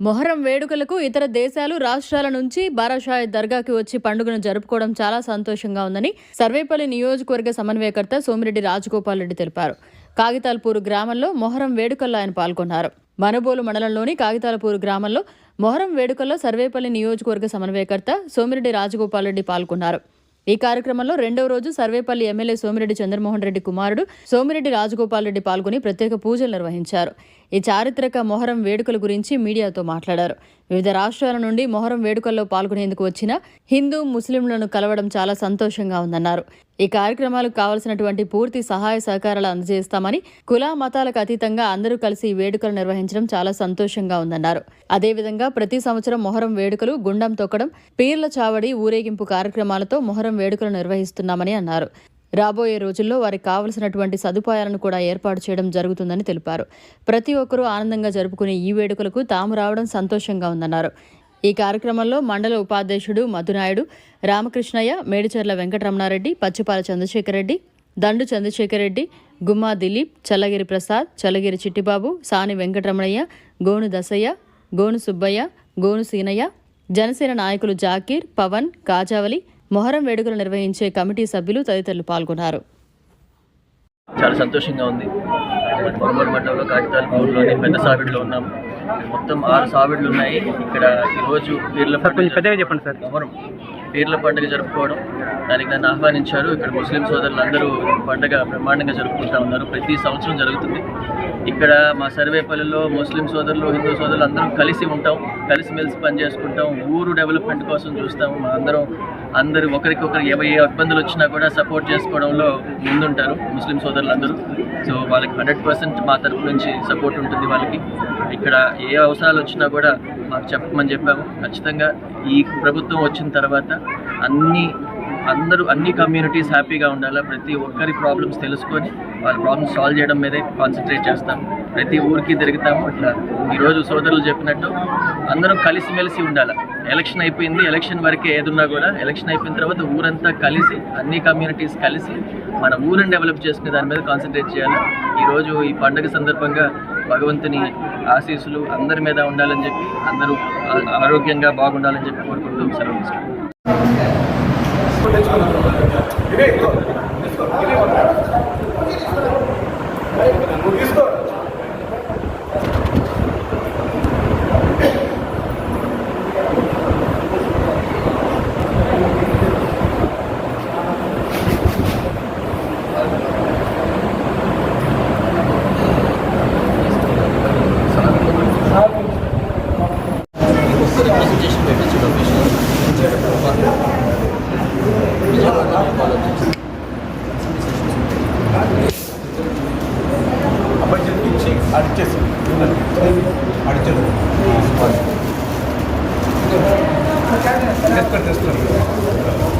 మొహరం వేడుకలకు ఇతర దేశాలు రాష్ట్రాల నుంచి బారాషాయి దర్గాకి వచ్చి పండుగను జరుపుకోవడం చాలా సంతోషంగా ఉందని సర్వేపల్లి నియోజకవర్గ సమన్వయకర్త సోమిరెడ్డి రాజగోపాల్ రెడ్డి తెలిపారు. కాగితాల్పూరు గ్రామంలో మొహరం వేడుకల్లో ఆయన పాల్గొన్నారు. మనబోలు మండలంలోని కాగితాలపూరు గ్రామంలో మొహరం వేడుకల్లో సర్వేపల్లి నియోజకవర్గ సమన్వయకర్త సోమిరెడ్డి రాజగోపాల్ రెడ్డి పాల్గొన్నారు. ఈ కార్యక్రమంలో రెండవ రోజు సర్వేపల్లి ఎమ్మెల్యే సోమిరెడ్డి చంద్రమోహన్ రెడ్డి కుమారుడు సోమిరెడ్డి రాజగోపాల్ రెడ్డి పాల్గొని ప్రత్యేక పూజలు నిర్వహించారు. ఈ చారిత్రక మొహరం వేడుకల గురించి మీడియాతో మాట్లాడారు. వివిధ రాష్ట్రాల నుండి మొహరం వేడుకల్లో పాల్గొనేందుకు వచ్చిన హిందూ ముస్లింలను కలవడం చాలా సంతోషంగా ఉందన్నారు. ఈ కార్యక్రమాలకు కావలసినటువంటి పూర్తి సహాయ సహకారాలు అందజేస్తామని కుల మతాలకు అతీతంగా అందరూ కలిసి ఈ వేడుకలు నిర్వహించడం చాలా సంతోషంగా ఉందన్నారు. అదేవిధంగా ప్రతి సంవత్సరం మొహరం వేడుకలు గుండం తొక్కడం పీర్ల చావడి ఊరేగింపు కార్యక్రమాలతో మొహరం వేడుకలు నిర్వహిస్తున్నామని అన్నారు. రాబోయే రోజుల్లో వారికి కావలసినటువంటి సదుపాయాలను కూడా ఏర్పాటు చేయడం జరుగుతుందని తెలిపారు. ప్రతి ఒక్కరూ ఆనందంగా జరుపుకునే ఈ వేడుకలకు తాము రావడం సంతోషంగా ఉందన్నారు. ఈ కార్యక్రమంలో మండల ఉపాధ్యక్షుడు మధునాయుడు రామకృష్ణయ్య మేడిచర్ల వెంకటరమణారెడ్డి పచ్చిపాల చంద్రశేఖర్ రెడ్డి దండు చంద్రశేఖర్ రెడ్డి గుమ్మా దిలీప్ చల్లగిరి ప్రసాద్ చల్లగిరి చిట్టిబాబు సాని వెంకటరమణయ్య గోను దసయ్య గోను సుబ్బయ్య గోను సీనయ్య జనసేన నాయకులు జాకీర్ పవన్ కాజావలి మొహరం వేడుకలు నిర్వహించే కమిటీ సభ్యులు తదితరులు పాల్గొన్నారు. చాలా సంతోషంగా ఉంది. పొరమూరు మండలంలో కాగితాలపూర్లోని పెద్ద సావిడిలో ఉన్నాం. మొత్తం ఆరు సావిడ్లు ఉన్నాయి. ఇక్కడ ఈరోజు సార్ కొంచెం పెద్దగా చెప్పండి సార్. మొహరం. పీర్ల పండుగ జరుపుకోవడం. దానికి నన్ను ఆహ్వానించారు. ఇక్కడ ముస్లిం సోదరులు అందరూ పండుగ బ్రహ్మాండంగా జరుపుకుంటా ఉన్నారు. ప్రతి సంవత్సరం జరుగుతుంది. ఇక్కడ మా సర్వేపల్లిలో ముస్లిం సోదరులు హిందూ సోదరులు అందరం కలిసి ఉంటాం. కలిసిమెలిసి పని చేసుకుంటాం. ఊరు డెవలప్మెంట్ కోసం చూస్తాం మా అందరం అందరూ ఒకరికొకరు ఏ ఇబ్బందులు వచ్చినా కూడా సపోర్ట్ చేసుకోవడంలో ముందుంటారు ముస్లిం సోదరులు అందరూ సో వాళ్ళకి హండ్రెడ్ పర్సెంట్ మా తరపు నుంచి సపోర్ట్ ఉంటుంది వాళ్ళకి. ఇక్కడ ఏ అవసరాలు వచ్చినా కూడా మాకు చెప్పమని చెప్పాము. ఖచ్చితంగా ఈ ప్రభుత్వం వచ్చిన తర్వాత అన్ని అందరూ అన్ని కమ్యూనిటీస్ హ్యాపీగా ఉండాలా ప్రతి ఒక్కరి ప్రాబ్లమ్స్ తెలుసుకొని వాళ్ళ ప్రాబ్లమ్స్ సాల్వ్ చేయడం మీదే కాన్సన్ట్రేట్ చేస్తాం. ప్రతి ఊరికి తిరుగుతాము ఇట్లా ఈరోజు సోదరులు చెప్పినట్టు అందరం కలిసిమెలిసి ఉండాలి. ఎలక్షన్ అయిపోయింది ఎలక్షన్ వరకే ఏదున్నా కూడా ఎలక్షన్ అయిపోయిన తర్వాత ఊరంతా కలిసి అన్ని కమ్యూనిటీస్ కలిసి మన ఊరిని డెవలప్ చేసుకునే దాని మీద కాన్సన్ట్రేట్ చేయాలి. ఈరోజు ఈ పండుగ సందర్భంగా భగవంతుని ఆశీస్సులు అందరి మీద ఉండాలని చెప్పి అందరూ ఆరోగ్యంగా బాగుండాలని చెప్పి కోరుకుంటూ సెలవు తీసుకుంటాం బడ్జెట్ ఇచ్చి అడిచేసి అడిచారు ఎక్కడ తెస్తారు